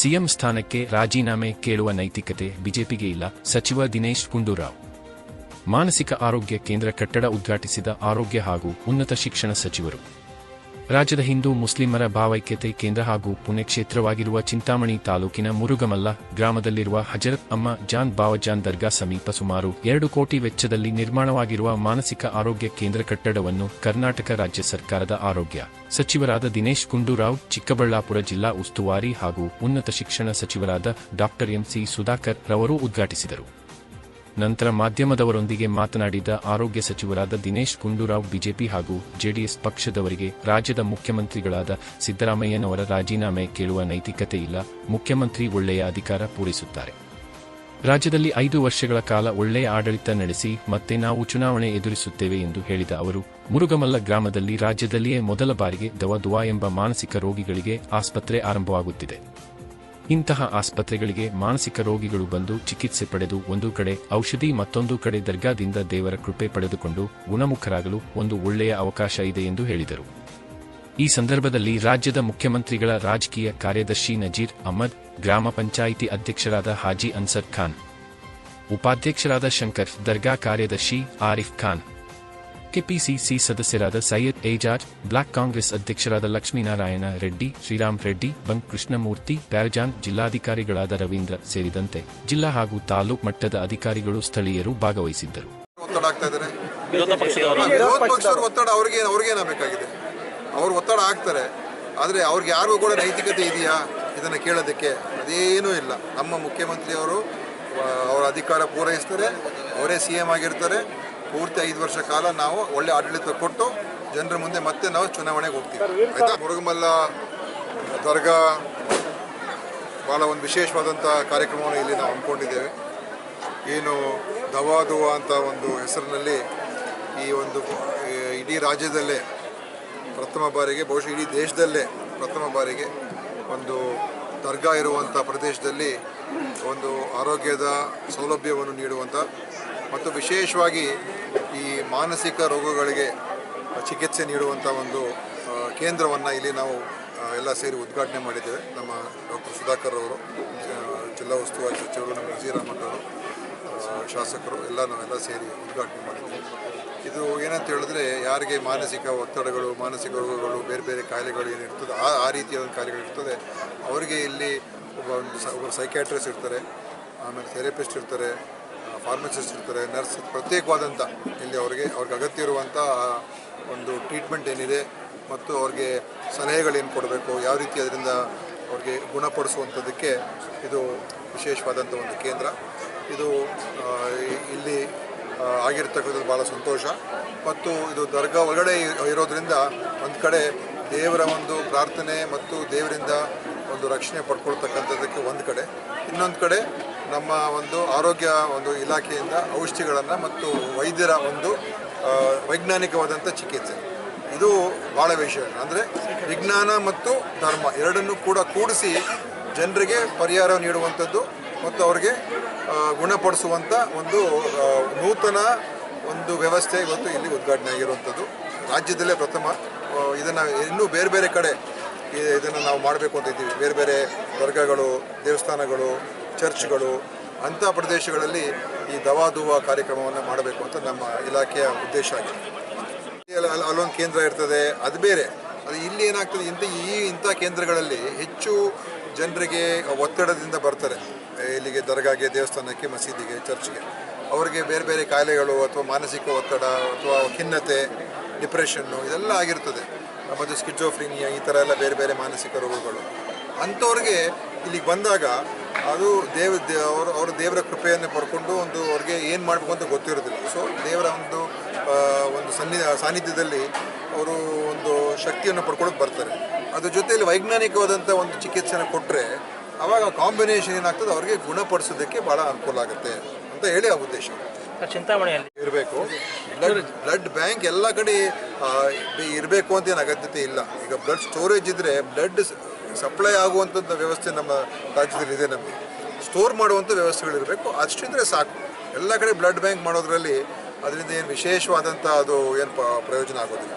CM ಸ್ಥಾನಕ್ಕೆ ರಾಜೀನಾಮೆ ಕೇಳುವ ನೈತಿಕತೆ ಬಿಜೆಪಿಗೆ ಇಲ್ಲ, ಸಚಿವ ದಿನೇಶ್ ಗುಂಡೂರಾವ್. ಮಾನಸಿಕ ಆರೋಗ್ಯ ಕೇಂದ್ರ ಕಟ್ಟಡ ಉದ್ಘಾಟಿಸಿದ ಆರೋಗ್ಯ ಹಾಗೂ ಉನ್ನತ ಶಿಕ್ಷಣ ಸಚಿವರು. ರಾಜ್ಯದ ಹಿಂದೂ ಮುಸ್ಲಿಮರ ಭಾವೈಕ್ಯತೆ ಕೇಂದ್ರ ಹಾಗೂ ಪುಣ್ಯಕ್ಷೇತ್ರವಾಗಿರುವ ಚಿಂತಾಮಣಿ ತಾಲೂಕಿನ ಮುರುಗಮಲ್ಲ ಗ್ರಾಮದಲ್ಲಿರುವ ಹಜರತ್ ಅಮ್ಮ ಜಾನ್ ಬಾವಜಾನ್ ದರ್ಗಾ ಸಮೀಪ ಸುಮಾರು ಎರಡು ಕೋಟಿ ವೆಚ್ಚದಲ್ಲಿ ನಿರ್ಮಾಣವಾಗಿರುವ ಮಾನಸಿಕ ಆರೋಗ್ಯ ಕೇಂದ್ರ ಕಟ್ಟಡವನ್ನು ಕರ್ನಾಟಕ ರಾಜ್ಯ ಸರ್ಕಾರದ ಆರೋಗ್ಯ ಸಚಿವರಾದ ದಿನೇಶ್ ಗುಂಡೂರಾವ್, ಚಿಕ್ಕಬಳ್ಳಾಪುರ ಜಿಲ್ಲಾ ಉಸ್ತುವಾರಿ ಹಾಗೂ ಉನ್ನತ ಶಿಕ್ಷಣ ಸಚಿವರಾದ ಡಾ ಎಂಸಿ ಸುಧಾಕರ್ ರವರು ಉದ್ಘಾಟಿಸಿದರು. ನಂತರ ಮಾಧ್ಯಮದವರೊಂದಿಗೆ ಮಾತನಾಡಿದ ಆರೋಗ್ಯ ಸಚಿವರಾದ ದಿನೇಶ್ ಗುಂಡೂರಾವ್, ಬಿಜೆಪಿ ಹಾಗೂ ಜೆಡಿಎಸ್ ಪಕ್ಷದವರಿಗೆ ರಾಜ್ಯದ ಮುಖ್ಯಮಂತ್ರಿಗಳಾದ ಸಿದ್ದರಾಮಯ್ಯನವರ ರಾಜೀನಾಮೆ ಕೇಳುವ ನೈತಿಕತೆ ಇಲ್ಲ, ಮುಖ್ಯಮಂತ್ರಿ ಒಳ್ಳೆಯ ಅಧಿಕಾರ ಪೂರೈಸುತ್ತಾರೆ. ರಾಜ್ಯದಲ್ಲಿ ಐದು ವರ್ಷಗಳ ಕಾಲ ಒಳ್ಳೆಯ ಆಡಳಿತ ನಡೆಸಿ ಮತ್ತೆ ನಾವು ಚುನಾವಣೆ ಎದುರಿಸುತ್ತೇವೆ ಎಂದು ಹೇಳಿದ ಅವರು, ಮುರುಗಮಲ್ಲ ಗ್ರಾಮದಲ್ಲಿ ರಾಜ್ಯದಲ್ಲಿಯೇ ಮೊದಲ ಬಾರಿಗೆ ದವದುವಾ ಎಂಬ ಮಾನಸಿಕ ರೋಗಿಗಳಿಗೆ ಆಸ್ಪತ್ರೆ ಆರಂಭವಾಗುತ್ತಿದೆ. ಇಂತಹ ಆಸ್ಪತ್ರೆಗಳಿಗೆ ಮಾನಸಿಕ ರೋಗಿಗಳು ಬಂದು ಚಿಕಿತ್ಸೆ ಪಡೆದು ಒಂದು ಕಡೆ ಔಷಧಿ ಮತ್ತೊಂದು ಕಡೆ ದರ್ಗಾದಿಂದ ದೇವರ ಕೃಪೆ ಪಡೆದುಕೊಂಡು ಗುಣಮುಖರಾಗಲು ಒಂದು ಒಳ್ಳೆಯ ಅವಕಾಶ ಇದೆ ಎಂದು ಹೇಳಿದರು. ಈ ಸಂದರ್ಭದಲ್ಲಿ ರಾಜ್ಯದ ಮುಖ್ಯಮಂತ್ರಿಗಳ ರಾಜಕೀಯ ಕಾರ್ಯದರ್ಶಿ ನಜೀರ್ ಅಹಮದ್, ಗ್ರಾಮ ಪಂಚಾಯಿತಿ ಅಧ್ಯಕ್ಷರಾದ ಹಾಜಿ ಅನ್ಸರ್ ಖಾನ್, ಉಪಾಧ್ಯಕ್ಷರಾದ ಶಂಕರ್, ದರ್ಗಾ ಕಾರ್ಯದರ್ಶಿ ಆರಿಫ್ ಖಾನ್ ಕೆಪಿಸಿಸಿ ಸದಸ್ಯರಾದ ಸೈಯದ್ ಏಜಾಜ್ ಬ್ಲಾಕ್ ಕಾಂಗ್ರೆಸ್ ಅಧ್ಯಕ್ಷರಾದ ಲಕ್ಷ್ಮೀನಾರಾಯಣ ರೆಡ್ಡಿ ಶ್ರೀರಾಮ್ ರೆಡ್ಡಿ ಬಂಕ್ ಕೃಷ್ಣಮೂರ್ತಿ ಪ್ಯಾರಜಾನ್ ಜಿಲ್ಲಾಧಿಕಾರಿಗಳಾದ ರವೀಂದ್ರ ಸೇರಿದಂತೆ ಜಿಲ್ಲಾ ಹಾಗೂ ತಾಲೂಕು ಮಟ್ಟದ ಅಧಿಕಾರಿಗಳು ಸ್ಥಳೀಯರು ಭಾಗವಹಿಸಿದ್ದರು. ಒತ್ತಡ ಅವ್ರಿಗೆ ಅವ್ರಿಗೇನಾಗಬೇಕಾಗಿದೆ ಅವ್ರು ಒತ್ತಡ ಆಗ್ತಾರೆ. ಆದರೆ ಅವ್ರಿಗೆ ಯಾರಿಗೂ ಕೂಡ ನೈತಿಕತೆ ಇದೆಯಾ? ಇದನ್ನು ಕೇಳೋದಕ್ಕೆ ಅದೇನೂ ಇಲ್ಲ. ನಮ್ಮ ಮುಖ್ಯಮಂತ್ರಿಯವರು ಅವರ ಅಧಿಕಾರ ಪೂರೈಸ್ತಾರೆ. ಅವರೇ ಸಿ ಎಂ ಆಗಿರ್ತಾರೆ. ಪೂರ್ತಿ ಐದು ವರ್ಷ ಕಾಲ ನಾವು ಒಳ್ಳೆ ಆಡಳಿತ ಕೊಟ್ಟು ಜನರ ಮುಂದೆ ಮತ್ತೆ ನಾವು ಚುನಾವಣೆಗೆ ಹೋಗ್ತೀವಿ. ಆಯ್ತಾ? ಮುರುಗಮಲ್ಲ ದರ್ಗಾ ಭಾಳ ಒಂದು ವಿಶೇಷವಾದಂಥ ಕಾರ್ಯಕ್ರಮವನ್ನು ಇಲ್ಲಿ ನಾವು ಹಮ್ಮಿಕೊಂಡಿದ್ದೇವೆ. ಏನು ದವಾ ಅಂತ ಒಂದು ಹೆಸರಿನಲ್ಲಿ ಈ ಒಂದು ಇಡೀ ರಾಜ್ಯದಲ್ಲೇ ಪ್ರಥಮ ಬಾರಿಗೆ, ಬಹುಶಃ ಇಡೀ ದೇಶದಲ್ಲೇ ಪ್ರಥಮ ಬಾರಿಗೆ ಒಂದು ದರ್ಗಾ ಇರುವಂಥ ಪ್ರದೇಶದಲ್ಲಿ ಒಂದು ಆರೋಗ್ಯದ ಸೌಲಭ್ಯವನ್ನು ನೀಡುವಂಥ ಮತ್ತು ವಿಶೇಷವಾಗಿ ಈ ಮಾನಸಿಕ ರೋಗಗಳಿಗೆ ಚಿಕಿತ್ಸೆ ನೀಡುವಂಥ ಒಂದು ಕೇಂದ್ರವನ್ನು ಇಲ್ಲಿ ನಾವು ಎಲ್ಲ ಸೇರಿ ಉದ್ಘಾಟನೆ ಮಾಡಿದ್ದೇವೆ. ನಮ್ಮ ಡಾಕ್ಟರ್ ಸುಧಾಕರ್ ಅವರು ಜಿಲ್ಲಾ ಉಸ್ತುವಾರಿ ಸಚಿವರು ನಮ್ಮ ನಜೀರ್ ಅಹಮದ್ ಅವರು ಆ, ಶಾಸಕರು ಎಲ್ಲ ನಾವೆಲ್ಲ ಸೇರಿ ಉದ್ಘಾಟನೆ ಮಾಡಿದ್ದೇವೆ. ಇದು ಏನಂತ ಹೇಳಿದ್ರೆ ಯಾರಿಗೆ ಮಾನಸಿಕ ಒತ್ತಡಗಳು ಮಾನಸಿಕ ರೋಗಗಳು ಬೇರೆ ಬೇರೆ ಕಾಯಿಲೆಗಳು ಏನಿರ್ತದೆ ಆ ಆ ರೀತಿಯ ಒಂದು ಕಾಯಿಲೆಗಳು ಇರ್ತದೆ ಅವರಿಗೆ ಇಲ್ಲಿ ಒಬ್ಬ ಒಂದು ಒಬ್ಬರು ಸೈಕ್ಯಾಟ್ರಿಸ್ಟ್ ಇರ್ತಾರೆ ಆಮೇಲೆ ಥೆರಪಿಸ್ಟ್ ಇರ್ತಾರೆ ಫಾರ್ಮಸಿಸ್ಟ್ ಇರ್ತಾರೆ ನರ್ಸ್ ಪ್ರತ್ಯೇಕವಾದಂಥ ಇಲ್ಲಿ ಅವರಿಗೆ, ಅವ್ರಿಗೆ ಅಗತ್ಯ ಇರುವಂಥ ಒಂದು ಟ್ರೀಟ್ಮೆಂಟ್ ಏನಿದೆ ಮತ್ತು ಅವ್ರಿಗೆ ಸಲಹೆಗಳೇನು ಕೊಡಬೇಕು, ಯಾವ ರೀತಿ ಅದರಿಂದ ಅವ್ರಿಗೆ ಗುಣಪಡಿಸುವಂಥದ್ದಕ್ಕೆ ಇದು ವಿಶೇಷವಾದಂಥ ಒಂದು ಕೇಂದ್ರ. ಇದು ಇಲ್ಲಿ ಆಗಿರ್ತಕ್ಕಂಥದ್ದು ಭಾಳ ಸಂತೋಷ. ಮತ್ತು ಇದು ದರ್ಗಾ ಒಳಗಡೆ ಇರೋದ್ರಿಂದ ಒಂದು ಕಡೆ ದೇವರ ಒಂದು ಪ್ರಾರ್ಥನೆ ಮತ್ತು ದೇವರಿಂದ ಒಂದು ರಕ್ಷಣೆ ಪಡ್ಕೊಳ್ತಕ್ಕಂಥದ್ದಕ್ಕೆ ಒಂದು ಕಡೆ. ಇನ್ನೊಂದು ಕಡೆ ನಮ್ಮ ಒಂದು ಆರೋಗ್ಯ ಒಂದು ಇಲಾಖೆಯಿಂದ ಔಷಧಿಗಳನ್ನು ಮತ್ತು ವೈದ್ಯರ ಒಂದು ವೈಜ್ಞಾನಿಕವಾದಂಥ ಚಿಕಿತ್ಸೆ. ಇದು ಭಾಳ ವಿಷಯ ಅಂದರೆ ವಿಜ್ಞಾನ ಮತ್ತು ಧರ್ಮ ಎರಡನ್ನೂ ಕೂಡ ಕೂಡಿಸಿ ಜನರಿಗೆ ಪರಿಹಾರ ನೀಡುವಂಥದ್ದು ಮತ್ತು ಅವರಿಗೆ ಗುಣಪಡಿಸುವಂಥ ಒಂದು ನೂತನ ಒಂದು ವ್ಯವಸ್ಥೆ ಇವತ್ತು ಇಲ್ಲಿ ಉದ್ಘಾಟನೆ ಆಗಿರುವಂಥದ್ದು. ರಾಜ್ಯದಲ್ಲೇ ಪ್ರಥಮ ಇದನ್ನು ಇನ್ನೂ ಬೇರೆ ಬೇರೆ ಕಡೆ ಇದನ್ನು ನಾವು ಮಾಡಬೇಕು ಅಂತ ಇದ್ದೀವಿ. ಬೇರೆ ಬೇರೆ ವರ್ಗಗಳು, ದೇವಸ್ಥಾನಗಳು ಚರ್ಚ್ಗಳು, ಅಂಥ ಪ್ರದೇಶಗಳಲ್ಲಿ ಈ ದವಾ ದುವಾ ಕಾರ್ಯಕ್ರಮವನ್ನು ಮಾಡಬೇಕು ಅಂತ ನಮ್ಮ ಇಲಾಖೆಯ ಉದ್ದೇಶ ಆಗಿದೆ. ಅಲ್ಲಿ- ಅಲ್ಲಿ- ಅಲ್ಲೊಂದು ಕೇಂದ್ರ ಇರ್ತದೆ, ಅದು ಬೇರೆ. ಅದು ಇಲ್ಲಿ ಏನಾಗ್ತದೆ, ಇಂಥ ಈ ಇಂಥ ಕೇಂದ್ರಗಳಲ್ಲಿ ಹೆಚ್ಚು ಜನರಿಗೆ ಒತ್ತಡದಿಂದ ಬರ್ತಾರೆ. ಇಲ್ಲಿಗೆ ದರ್ಗಾಗೆ, ದೇವಸ್ಥಾನಕ್ಕೆ, ಮಸೀದಿಗೆ, ಚರ್ಚ್ಗೆ. ಅವರಿಗೆ ಬೇರೆ ಬೇರೆ ಕಾಯಿಲೆಗಳು ಅಥವಾ ಮಾನಸಿಕ ಒತ್ತಡ ಅಥವಾ ಖಿನ್ನತೆ, ಡಿಪ್ರೆಷನ್ನು ಇದೆಲ್ಲ ಆಗಿರ್ತದೆ. ಮತ್ತು ಸ್ಕಿಜೋಫ್ರೀನಿಯಾ ಈ ಥರ ಎಲ್ಲ ಬೇರೆ ಬೇರೆ ಮಾನಸಿಕ ರೋಗಗಳು. ಅಂಥವ್ರಿಗೆ ಇಲ್ಲಿಗೆ ಬಂದಾಗ ಅದು ದೇವ ಅವರು ಅವರು ದೇವರ ಕೃಪೆಯನ್ನು ಪಡ್ಕೊಂಡು ಒಂದು ಅವ್ರಿಗೆ ಏನು ಮಾಡಬೇಕು ಅಂತ ಗೊತ್ತಿರೋದಿಲ್ಲ. ಸೊ ದೇವರ ಒಂದು ಒಂದು ಸನ್ನಿ ಸಾನ್ನಿಧ್ಯದಲ್ಲಿ ಅವರು ಒಂದು ಶಕ್ತಿಯನ್ನು ಪಡ್ಕೊಳ್ಳೋಕೆ ಬರ್ತಾರೆ. ಅದ್ರ ಜೊತೆಯಲ್ಲಿ ವೈಜ್ಞಾನಿಕವಾದಂಥ ಒಂದು ಚಿಕಿತ್ಸೆನ ಕೊಟ್ಟರೆ ಆವಾಗ ಕಾಂಬಿನೇಷನ್ ಏನಾಗ್ತದೆ ಅವ್ರಿಗೆ ಗುಣಪಡಿಸೋದಕ್ಕೆ ಭಾಳ ಅನುಕೂಲ ಆಗುತ್ತೆ ಅಂತ ಹೇಳಿ ಆ ಉದ್ದೇಶ. ಚಿಂತಾಮಣಿಯಲ್ಲಿ ಇರಬೇಕು. ಬ್ಲಡ್ ಬ್ಲಡ್ ಬ್ಯಾಂಕ್ ಎಲ್ಲ ಕಡೆ ಇರಬೇಕು ಅಂತ ಏನು ಅಗತ್ಯತೆ ಇಲ್ಲ. ಈಗ ಬ್ಲಡ್ ಸ್ಟೋರೇಜ್ ಇದ್ದರೆ ಬ್ಲಡ್ ಸಪ್ಲೈ ಆಗುವಂಥದ್ದು ವ್ಯವಸ್ಥೆ ನಮ್ಮ ರಾಜ್ಯದಲ್ಲಿದೆ ನಮಗೆ. ಸ್ಟೋರ್ ಮಾಡುವಂಥ ವ್ಯವಸ್ಥೆಗಳಿರಬೇಕು. ಅಷ್ಟಿದ್ರೆ ಸಾಕು. ಎಲ್ಲ ಕಡೆ ಬ್ಲಡ್ ಬ್ಯಾಂಕ್ ಮಾಡೋದ್ರಲ್ಲಿ ಅದರಿಂದ ಏನು ವಿಶೇಷವಾದಂಥ ಅದು ಏನು ಪ್ರಯೋಜನ ಆಗೋದಿಲ್ಲ.